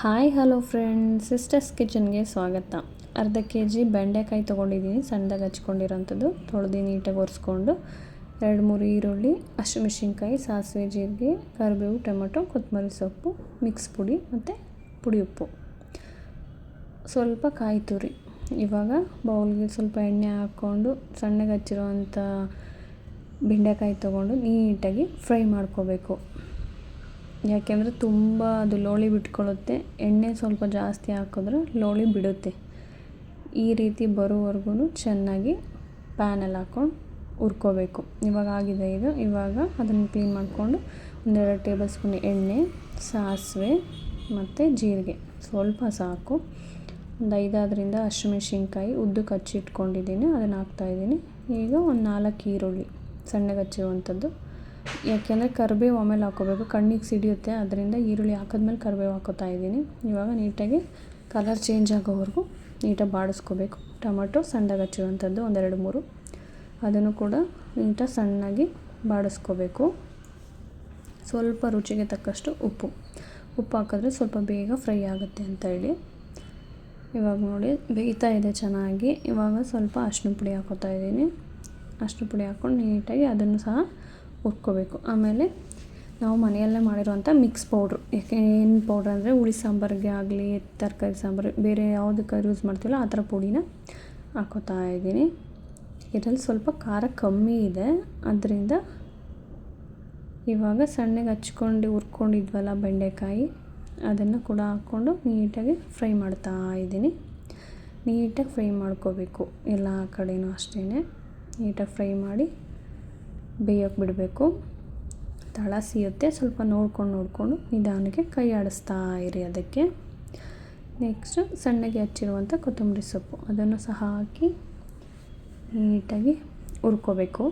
Hi, hello friend sisters ಕಿಚನ್ಗೆ ಸ್ವಾಗತ. ಅರ್ಧ ಕೆ ಜಿ ಬೆಂಡೆಕಾಯಿ ತೊಗೊಂಡಿದ್ದೀನಿ. ಸಣ್ಣದಾಗಿ ಹಚ್ಕೊಂಡಿರೋಂಥದ್ದು. ತೊಳೆದು ನೀಟಾಗಿ ಒರೆಸ್ಕೊಂಡು ಎರಡು ಮೂರು ಈರುಳ್ಳಿ, ಹಸಿಮೆಣ್ಸಿನ್ಕಾಯಿ, ಸಾಸಿವೆ ಜೀರಿಗೆ, ಕರಿಬೇವು, ಟೊಮೆಟೊ, ಕೊತ್ತಂಬರಿ ಸೊಪ್ಪು ಮಿಕ್ಸ್ ಪುಡಿ ಮತ್ತು ಪುಡಿ ಉಪ್ಪು. ಸ್ವಲ್ಪ ಕಾಯಿ ತುರಿ. ಇವಾಗ ಬೌಲ್ಗೆ ಸ್ವಲ್ಪ ಎಣ್ಣೆ ಹಾಕ್ಕೊಂಡು ಸಣ್ಣಗೆ ಹಚ್ಚಿರೋವಂಥ ಬೆಂಡೆಕಾಯಿ ತೊಗೊಂಡು ನೀಟಾಗಿ ಫ್ರೈ ಮಾಡ್ಕೋಬೇಕು. ಯಾಕೆಂದರೆ ತುಂಬ ಅದು ಲೋಳಿ ಬಿಟ್ಕೊಳ್ಳುತ್ತೆ, ಎಣ್ಣೆ ಸ್ವಲ್ಪ ಜಾಸ್ತಿ ಹಾಕಿದ್ರೆ ಲೋಳಿ ಬಿಡುತ್ತೆ. ಈ ರೀತಿ ಬರೋವರೆಗೂ ಚೆನ್ನಾಗಿ ಪ್ಯಾನಲ್ಲಿ ಹಾಕ್ಕೊಂಡು ಹುರ್ಕೋಬೇಕು. ಇವಾಗ ಆಗಿದೆ ಇದು. ಇವಾಗ ಅದನ್ನು ಕ್ಲೀನ್ ಮಾಡಿಕೊಂಡು ಒಂದೆರಡು ಟೇಬಲ್ ಸ್ಪೂನ್ ಎಣ್ಣೆ, ಸಾಸಿವೆ ಮತ್ತು ಜೀರಿಗೆ. ಸ್ವಲ್ಪ ಸಾಕು. ಒಂದು ಐದಾದ್ರಿಂದ ಹಸಿಮೆಣ್ಸಿನ್ಕಾಯಿ ಉದ್ದು ಕಚ್ಚಿಟ್ಕೊಂಡಿದ್ದೀನಿ ಅದನ್ನು ಹಾಕ್ತಾಯಿದ್ದೀನಿ ಈಗ ಒಂದು ನಾಲ್ಕು ಈರುಳ್ಳಿ ಸಣ್ಣಗೆ ಹಚ್ಚಿರುವಂಥದ್ದು ಯಾಕೆಂದರೆ ಕರಿಬೇವು ಆಮೇಲೆ ಹಾಕ್ಕೋಬೇಕು ಕಣ್ಣಿಗೆ ಸಿಡಿಯುತ್ತೆ. ಅದರಿಂದ ಈರುಳ್ಳಿ ಹಾಕಿದ್ಮೇಲೆ ಕರಿಬೇವು ಹಾಕೋತಾ ಇದ್ದೀನಿ. ಇವಾಗ ನೀಟಾಗಿ ಕಲರ್ ಚೇಂಜ್ ಆಗೋವರೆಗೂ ನೀಟಾಗಿ ಬಾಡಿಸ್ಕೋಬೇಕು. ಟೊಮೆಟೊ ಸಣ್ಣದಾಗಿ ಹಚ್ಚಿರುವಂಥದ್ದು ಒಂದೆರಡು ಮೂರು. ಅದನ್ನು ಕೂಡ ನೀಟಾಗಿ ಸಣ್ಣಾಗಿ ಬಾಡಿಸ್ಕೋಬೇಕು. ಸ್ವಲ್ಪ ರುಚಿಗೆ ತಕ್ಕಷ್ಟು ಉಪ್ಪು. ಉಪ್ಪು ಹಾಕಿದ್ರೆ ಸ್ವಲ್ಪ ಬೇಗ ಫ್ರೈ ಆಗುತ್ತೆ ಅಂತ ಹೇಳಿ. ಇವಾಗ ನೋಡಿ, ಬೇಯ್ತಾ ಇದೆ ಚೆನ್ನಾಗಿ. ಇವಾಗ ಸ್ವಲ್ಪ ಅರಿಶಿನ ಪುಡಿ ಹಾಕೋತಾ ಇದ್ದೀನಿ. ಅರಿಶಿನ ಪುಡಿ ಹಾಕ್ಕೊಂಡು ನೀಟಾಗಿ ಅದನ್ನು ಸಹ ಹುರ್ಕೋಬೇಕು. ಆಮೇಲೆ ನಾವು ಮನೆಯಲ್ಲೇ ಮಾಡಿರುವಂಥ ಮಿಕ್ಸ್ ಪೌಡ್ರು. ಯಾಕೆ ಏನು ಪೌಡ್ರ್ ಅಂದರೆ ಹುಳಿ ಸಾಂಬಾರಿಗೆ ಆಗಲಿ, ತರಕಾರಿ ಸಾಂಬಾರು, ಬೇರೆ ಯಾವುದಕ್ಕೆ ಯೂಸ್ ಮಾಡ್ತೀವಲ್ಲ ಆ ಥರ ಪುಡಿನ ಹಾಕೋತಾ ಇದ್ದೀನಿ. ಇದರಲ್ಲಿ ಸ್ವಲ್ಪ ಖಾರ ಕಮ್ಮಿ ಇದೆ. ಅದರಿಂದ ಇವಾಗ ಸಣ್ಣಗೆ ಹಚ್ಕೊಂಡು ಹುರ್ಕೊಂಡಿದ್ವಲ್ಲ ಬೆಂಡೆಕಾಯಿ, ಅದನ್ನು ಕೂಡ ಹಾಕ್ಕೊಂಡು ನೀಟಾಗಿ ಫ್ರೈ ಮಾಡ್ತಾ ಇದ್ದೀನಿ. ನೀಟಾಗಿ ಫ್ರೈ ಮಾಡ್ಕೋಬೇಕು ಎಲ್ಲ ಕಡೆಯೂ ಅಷ್ಟೇ ನೀಟಾಗಿ ಫ್ರೈ ಮಾಡಿ ಬೇಯೋಕ್ಕೆ ಬಿಡಬೇಕು. ತಳ ಸಿಯುತ್ತೆ. ಸ್ವಲ್ಪ ನೋಡ್ಕೊಂಡು, ನೋಡಿಕೊಂಡು ನಿಧಾನಕ್ಕೆ ಕೈ ಆಡಿಸ್ತಾ ಇರಿ ಅದಕ್ಕೆ. ನೆಕ್ಸ್ಟು ಸಣ್ಣಗೆ ಹಚ್ಚಿರುವಂಥ ಕೊತ್ತಂಬರಿ ಸೊಪ್ಪು. ಅದನ್ನು ಸಹ ಹಾಕಿ ನೀಟಾಗಿ ಹುರ್ಕೋಬೇಕು.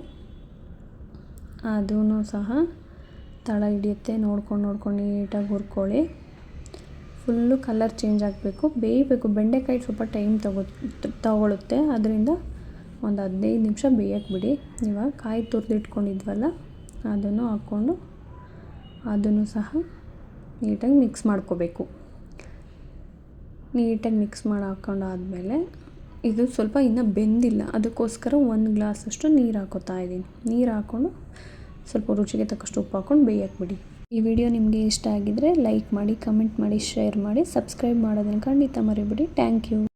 ಅದೂ ಸಹ ತಳ ಹಿಡಿಯುತ್ತೆ. ನೋಡ್ಕೊಂಡು ನೋಡ್ಕೊಂಡು ನೀಟಾಗಿ ಹುರ್ಕೊಳ್ಳಿ. ಫುಲ್ಲು ಕಲರ್ ಚೇಂಜ್ ಆಗಬೇಕು. ಬೇಯಬೇಕು. ಬೆಂಡೆಕಾಯಿ ಸ್ವಲ್ಪ ಟೈಮ್ ತಗೋ ತಗೊಳುತ್ತೆ ಅದರಿಂದ ಒಂದು ಹದಿನೈದು ನಿಮಿಷ ಬೇಯಕ್ಕೆ ಬಿಡಿ. ಇವಾಗ ಕಾಯಿ ತುರಿದಿಟ್ಕೊಂಡಿದ್ವಲ್ಲ, ಅದನ್ನು ಹಾಕ್ಕೊಂಡು ಅದನ್ನು ಸಹ ನೀಟಾಗಿ ಮಿಕ್ಸ್ ಮಾಡ್ಕೋಬೇಕು. ನೀಟಾಗಿ ಮಿಕ್ಸ್ ಮಾಡಿ ಹಾಕ್ಕೊಂಡಾದ್ಮೇಲೆ ಇದು ಸ್ವಲ್ಪ ಇನ್ನೂ ಬೆಂದಿಲ್ಲ, ಅದಕ್ಕೋಸ್ಕರ ಒಂದು ಗ್ಲಾಸಷ್ಟು ನೀರು ಹಾಕೋತಾ ಇದ್ದೀನಿ. ನೀರು ಹಾಕ್ಕೊಂಡು ಸ್ವಲ್ಪ ರುಚಿಗೆ ತಕ್ಕಷ್ಟು ಉಪ್ಪು ಹಾಕ್ಕೊಂಡು ಬೇಯಕ್ಕೆ ಬಿಡಿ. ಈ ವಿಡಿಯೋ ನಿಮಗೆ ಇಷ್ಟ ಆಗಿದ್ದರೆ ಲೈಕ್ ಮಾಡಿ, ಕಮೆಂಟ್ ಮಾಡಿ, ಶೇರ್ ಮಾಡಿ, ಸಬ್ಸ್ಕ್ರೈಬ್ ಮಾಡೋದನ್ನು ಖಂಡಿತ ಮರಿಬಿಡಿ. Thank you.